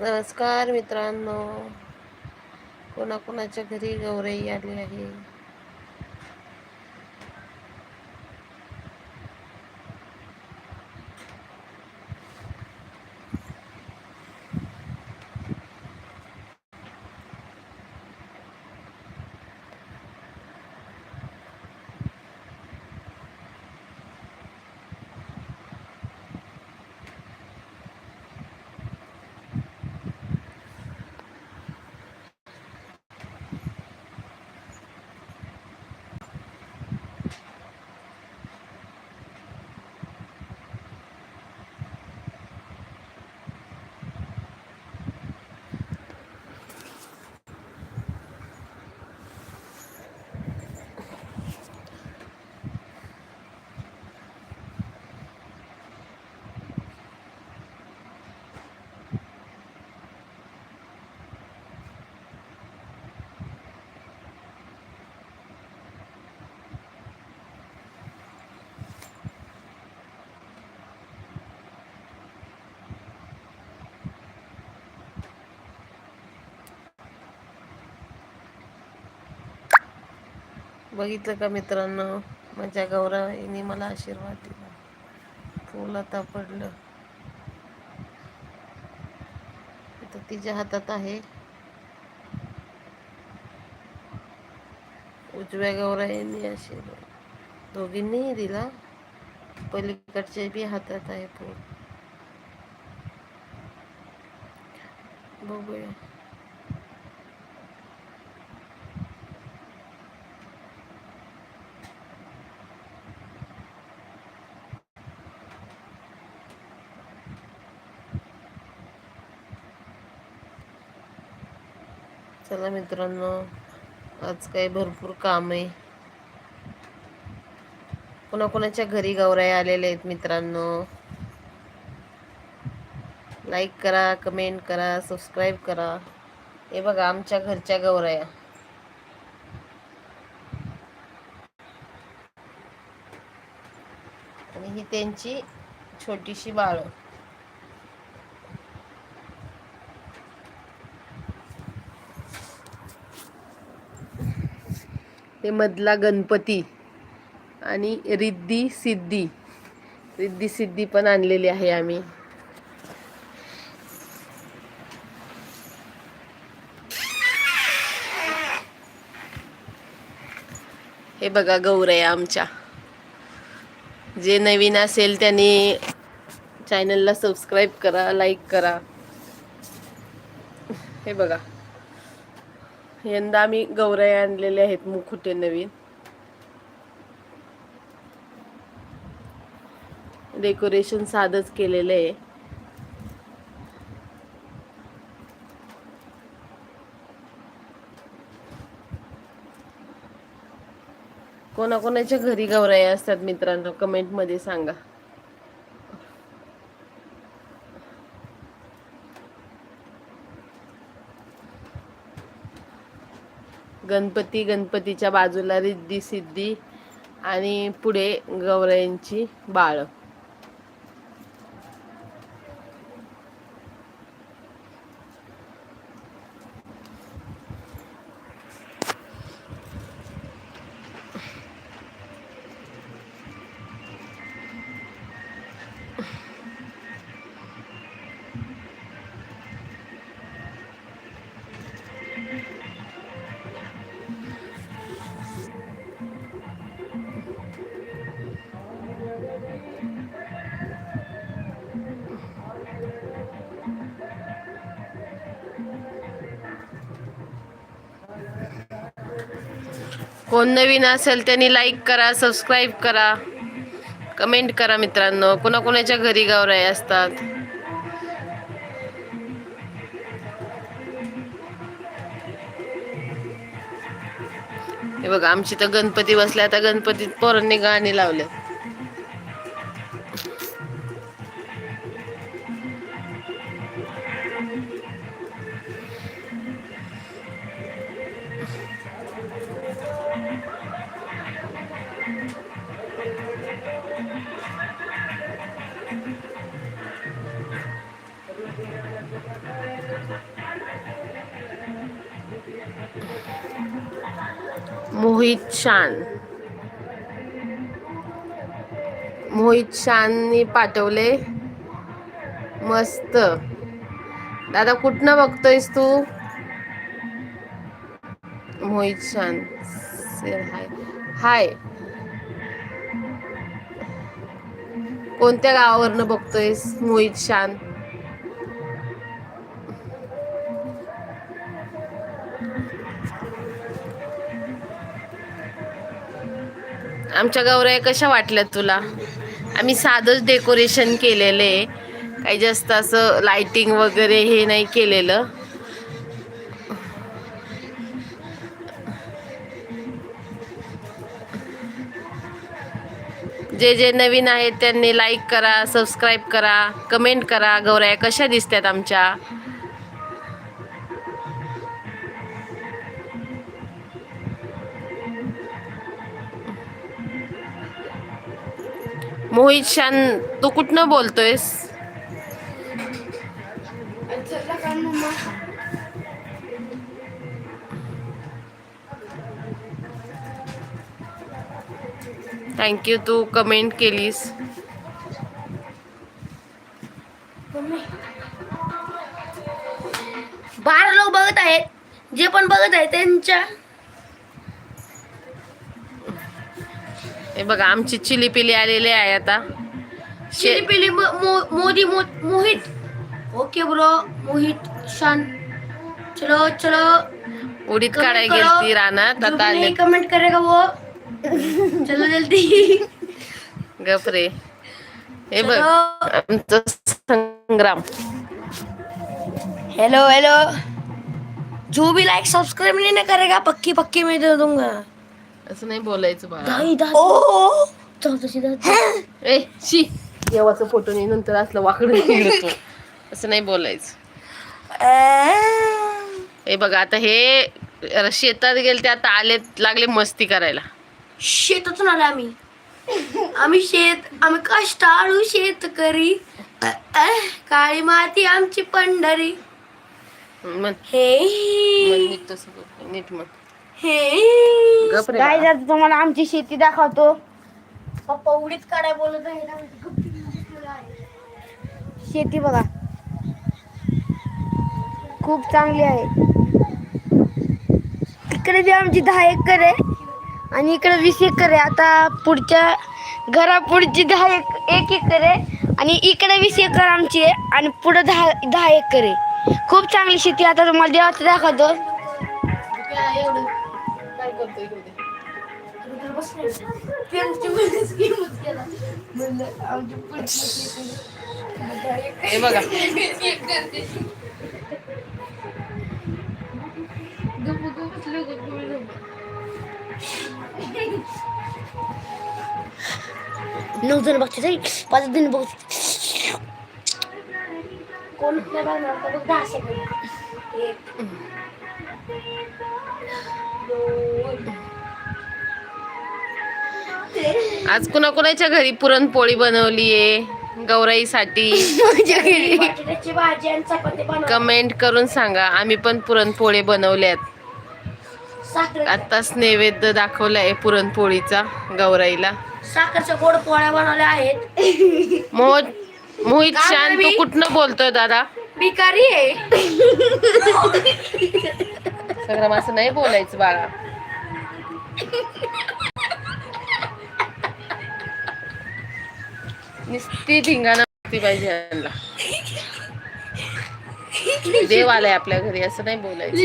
नमस्कार मित्रांनो. कोणाकोणाच्या घरी गौरई आली आहे? बघितलं का मित्रांनो? माझ्या गौराईने मला आशीर्वाद दिला. फुल आता पडलं. आता तिच्या हातात आहे. उजव्या गौराईने आशीर्वाद. दोघींनीही दिला. पलीकडचे बी हातात आहे फूल. बघूया. चला मित्रांनो आज काही भरपूर काम आहे. कोणाकोणाच्या घरी गौराई आलेले आहेत मित्रांनो? लाईक करा कमेंट करा सबस्क्राईब करा. हे बघा आमच्या घरच्या गौराया. आणि ही त्यांची छोटीशी बाळ. ते मधला गणपती आणि रिद्धी सिद्धी. रिद्धी सिद्धी पण आणलेली आहे आम्ही. हे बघा गौरया आमच्या. जे नवीन असेल त्यांनी चॅनलला सबस्क्राईब करा लाईक करा. हे बघा. यंदा आम्ही गौराई आणलेले आहेत मुखुटे नवीन. डेकोरेशन साधच केलेलं आहे. कोणाकोणाच्या घरी गौराया असतात मित्रांनो कमेंटमध्ये सांगा. गणपती गणपतीच्या बाजूला रिद्धी सिद्धी आणि पुढे गौरायांची बाळ. कोण नवीन असेल त्यांनी लाईक करा सबस्क्राईब करा. कमेंट करा मित्रांनो. कोणाकोणाच्या घरी गावराई असतात? हे बघा आमची तर गणपती बसल्या आता गणपतीत पोरांनी गाणी लावले मोहित शान. मोहित शाननी पाठवले. मस्त. दादा कुठनं बघतोयस तू? मोहित शान. हाय. हाय. कोणत्या गावावरनं बघतोयस मोहित शान? आमच्या गौऱ्या कशा वाटल्या तुला? आम्ही साधंच डेकोरेशन केलेलं. आहे काही जास्त असं लाइटिंग वगैरे हे नाही केलेलं. जे जे नवीन आहेत त्यांनी लाईक करा सबस्क्राईब करा कमेंट करा. गौऱ्या कशा दिसतात आमच्या? मोहित शान तू कुठनं बोलतोयस? थँक्यू तू कमेंट केलीस. बारा लोक बघत आहेत जे पण बघत आहेत त्यांच्या हे बघा आमची चिली पिली आलेली आहे आता. शे पिली मोदी मोहित. ओके ब्रो मोहित शान. चलो चलो. उडीत काढाय. गेलती रानात जो आता आले. कमेंट करेगा वो? चलो जल्दी. गपरे हे बघ चलो. आमचं संग्राम. हेलो हेलो जो भी लाइक सब्सक्राइब नहीं ना करेगा पक्की पक्की मैं दे दूंगा. असं नाही बोलायचं बाळा. दाई दाई ओ! चल तशी ए शी. देवाचा फोटो नाही नंतर असलं वाकडं असं नाही बोलायचं. हे बघा आता हे शेतात गेले ते आता आले लागले मस्ती करायला. शेतातून आले आम्ही. आम्ही शेत आम्ही कष्टाळू शेतकरी अ, अ, काळी माती आमची पंढरी. म्हण. हे. नीट तसं. नीट म्हण. हे. गप रे काय बाळा. जात तुम्हाला? आमची शेती दाखवतो. पप्पा उडीत काढाय बोलत आहे ना. शेती बघा. खूप चांगली आहे. इकडे बी आमची दहा एकर आहे आणि इकडे वीस एकर आहे. आता पुढच्या घरा पुढची दहा एक एक एकर आहे आणि इकडे वीस एकर आमची आहे आणि पुढे दहा दहा एकर आहे. खूप चांगली शेती आता तुम्हाला देवाचं दाखवतो. एवढं? करतोय? हे बघा. नऊ जण बघते पाच जण बघ. कोण बघ दहा सेकंद. आज कुणाकुणाच्या घरी पुरणपोळी बनवलीये? गौराईसाठी. कमेंट करून सांगा आम्ही पण पुरणपोळी बनवल्यात. आताच नैवेद्य दाखवलाय पुरणपोळीचा गौराईला. साखरच्या गोड पोळ्या बनवल्या आहेत. मोहित मोहित काय शान म्हणली? तू कुठनं बोलतोय दादा? भिकारी आहे. इंस्टाग्राम असं नाही बोलायचं बाळा. नुसती धिंगाणा ती पाहिजे यांना देव आलाय आपल्या घरी असं नाही बोलायचं.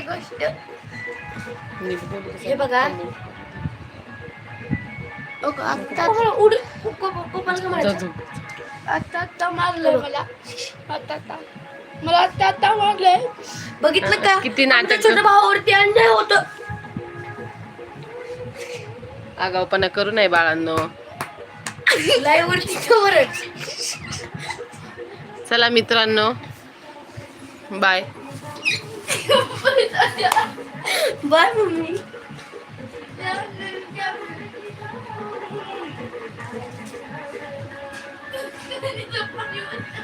गोष्ट. हे बघा. आता उड. पप्पाला का जा, मारायचं? जा. आता आता मारलंय मला. मारलंय. बघितलं का? किती नाटक? छोट्या भावावरती अन्याय होत. आगाऊपणा करू नये बाळांनो. लाईव्ह वरती खबरच चला मित्रांनो. Bye. Bye, mummy. Thank you.